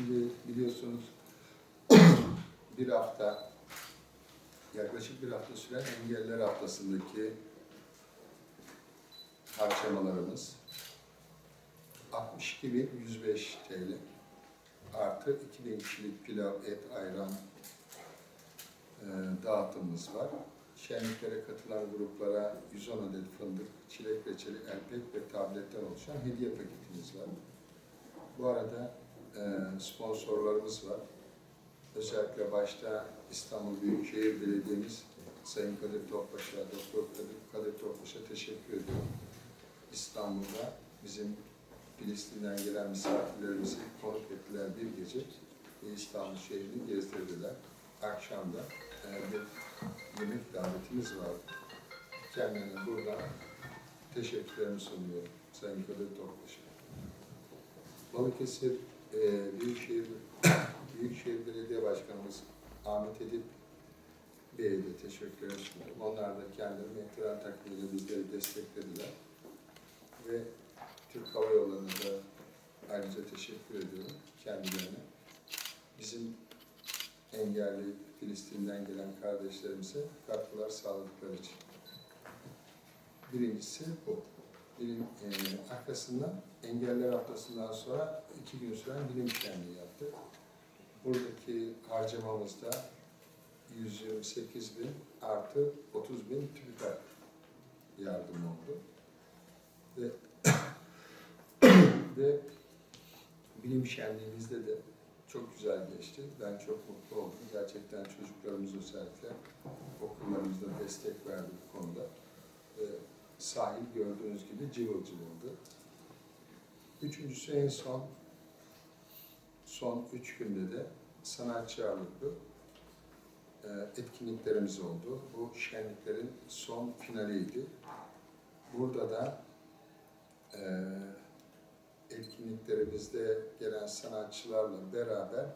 Şimdi biliyorsunuz bir hafta, yaklaşık bir hafta süren engeller haftasındaki harcamalarımız 62.105 TL artı 2000 kişilik pilav, et, ayran e, dağıtımımız var. Şenliklere katılan gruplara 110 adet fındık, çilek reçeli, elpek ve tabletten oluşan hediye paketimiz var. Bu arada sponsorlarımız var. Özellikle başta İstanbul Büyükşehir Belediye'miz Sayın Kadir Topbaş'a, Doktor Kadir, Kadir Topbaş'a teşekkür ediyorum. İstanbul'da bizim Filistin'den gelen misafirlerimizi konuk ettiler bir gece İstanbul şehrini gezdirdiler. Akşam da e, bir yemek davetimiz vardı. Kendilerine buradan teşekkürlerimi sunuyorum Sayın Kadir Topbaş'a. Balıkesir e, Büyükşehir, Büyükşehir Belediye Başkanımız Ahmet Edip Bey'e de teşekkür sunuyorum. Onlar da kendileri mekturan takviyeyle bizleri desteklediler. Ve Türk Hava Yolları'na da ayrıca teşekkür ediyorum kendilerine. Bizim engelli Filistin'den gelen kardeşlerimize katkılar sağladıkları için. Birincisi bu. Bilim, e, arkasından Engeller Haftası'ndan sonra iki gün süren bilim şenliği yaptık. Buradaki harcamamızda 128 bin artı 30 bin TÜBİTAK yardım oldu. Ve ve bilim şenliğimizde de çok güzel geçti. Ben çok mutlu oldum. Gerçekten çocuklarımız özellikle okullarımızda destek verdi bu konuda. Ve sahil gördüğünüz gibi cıvıl cıvıldı. Üçüncüsü en son son üç günde de sanatçı ağırlıklı e, etkinliklerimiz oldu. Bu şenliklerin son finaliydi. Burada da e, etkinliklerimizde gelen sanatçılarla beraber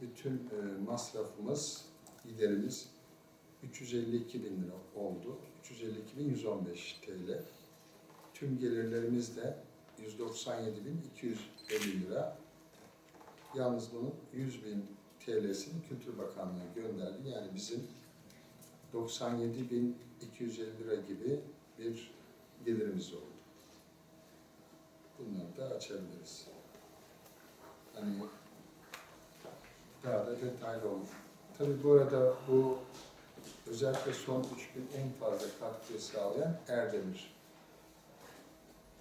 bütün e, masrafımız, giderimiz 352 bin lira oldu. 352 bin 115 TL. Tüm gelirlerimiz de 197 bin 250 lira. Yalnız bunun 100 bin TL'sini Kültür Bakanlığı gönderdi. Yani bizim 97 bin 250 lira gibi bir gelirimiz oldu. Bunları da açabiliriz. Hani daha da detaylı olur. Tabii bu arada bu özellikle son üç gün en fazla katkı sağlayan Erdemir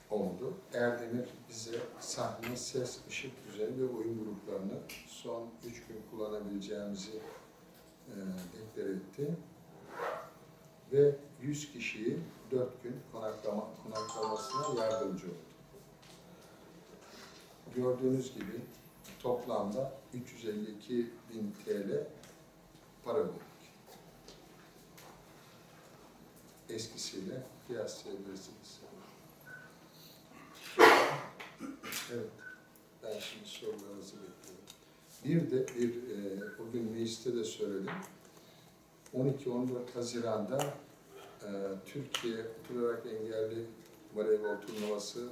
oldu. Erdemir bize sahne, ses, ışık düzeni ve oyun gruplarını son üç gün kullanabileceğimizi e, deklar etti. Ve 100 kişiyi 4 gün konaklama, konaklamasına yardımcı oldu. Gördüğünüz gibi toplamda 352 bin TL para ödedik. Eskisiyle kıyaslayabilirsiniz. Evet, ben şimdi sorularınızı bekliyorum. Bir de bir, e, o mecliste de söyledim. 12-14 Haziran'da e, Türkiye Oturarak Engelli Voleybol Turnuvası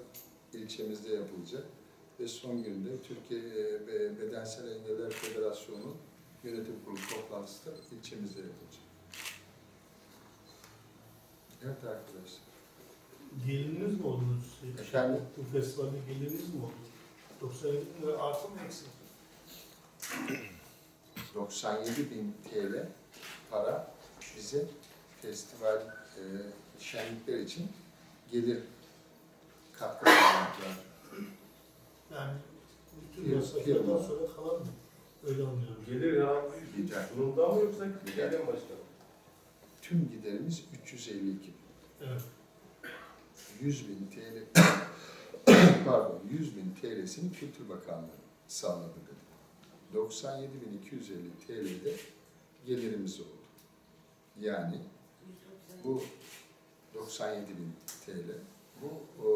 ilçemizde yapılacak. Ve son günde Türkiye e, Be- Bedensel Engeller Federasyonu yönetim kurulu toplantısı da ilçemizde yapılacak. Evet arkadaşlar. Geliriniz mi oldu? Efendim? Bu festivalde geliriniz mi oldu? 97 bin lira artı mı eksik? 97 bin TL para bize festival e, şenlikler için gelir katkı sağladılar. Yani bütün Bir- masraflardan firma. sonra kalan mı? Öyle anlıyorum. Gelir ya Gider. sunumda mı yoksa Gider. başka? Tüm giderimiz 352 bin. Evet. 100 bin TL pardon 100 bin TL'sini Kültür Bakanlığı sağladı dedi. 97 bin 250 TL'de gelirimiz oldu. Yani bu 97 bin TL bu o,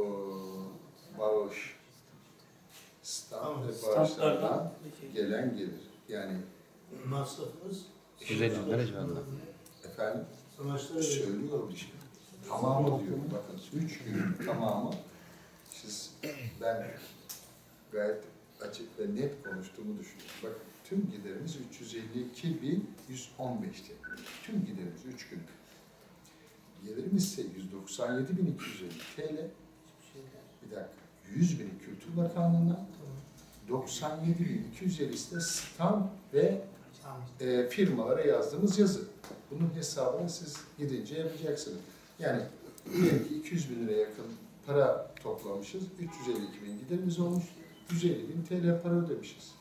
bağış stand Tamam, ve bağışlardan gelen gelir. Yani Masrafınız? 150 bin lira civarında. efendim söylüyorum işte. Tamamı diyorum bakın. Üç gün tamamı siz ben gayet açık ve net konuştuğumu düşünüyorum. Bakın tüm giderimiz 352.115 TL. Tüm giderimiz 3 gün. Gelirimiz ise 197.250 TL. Bir dakika. 100 bini Kültür Bakanlığı'na, 97.250'si de stamp ve e, firmalara yazdığımız yazı. Bunun hesabını siz gidince yapacaksınız. Yani diyelim ki 200 bin liraya yakın para toplamışız, 352 bin giderimiz olmuş, 150 bin TL para ödemişiz.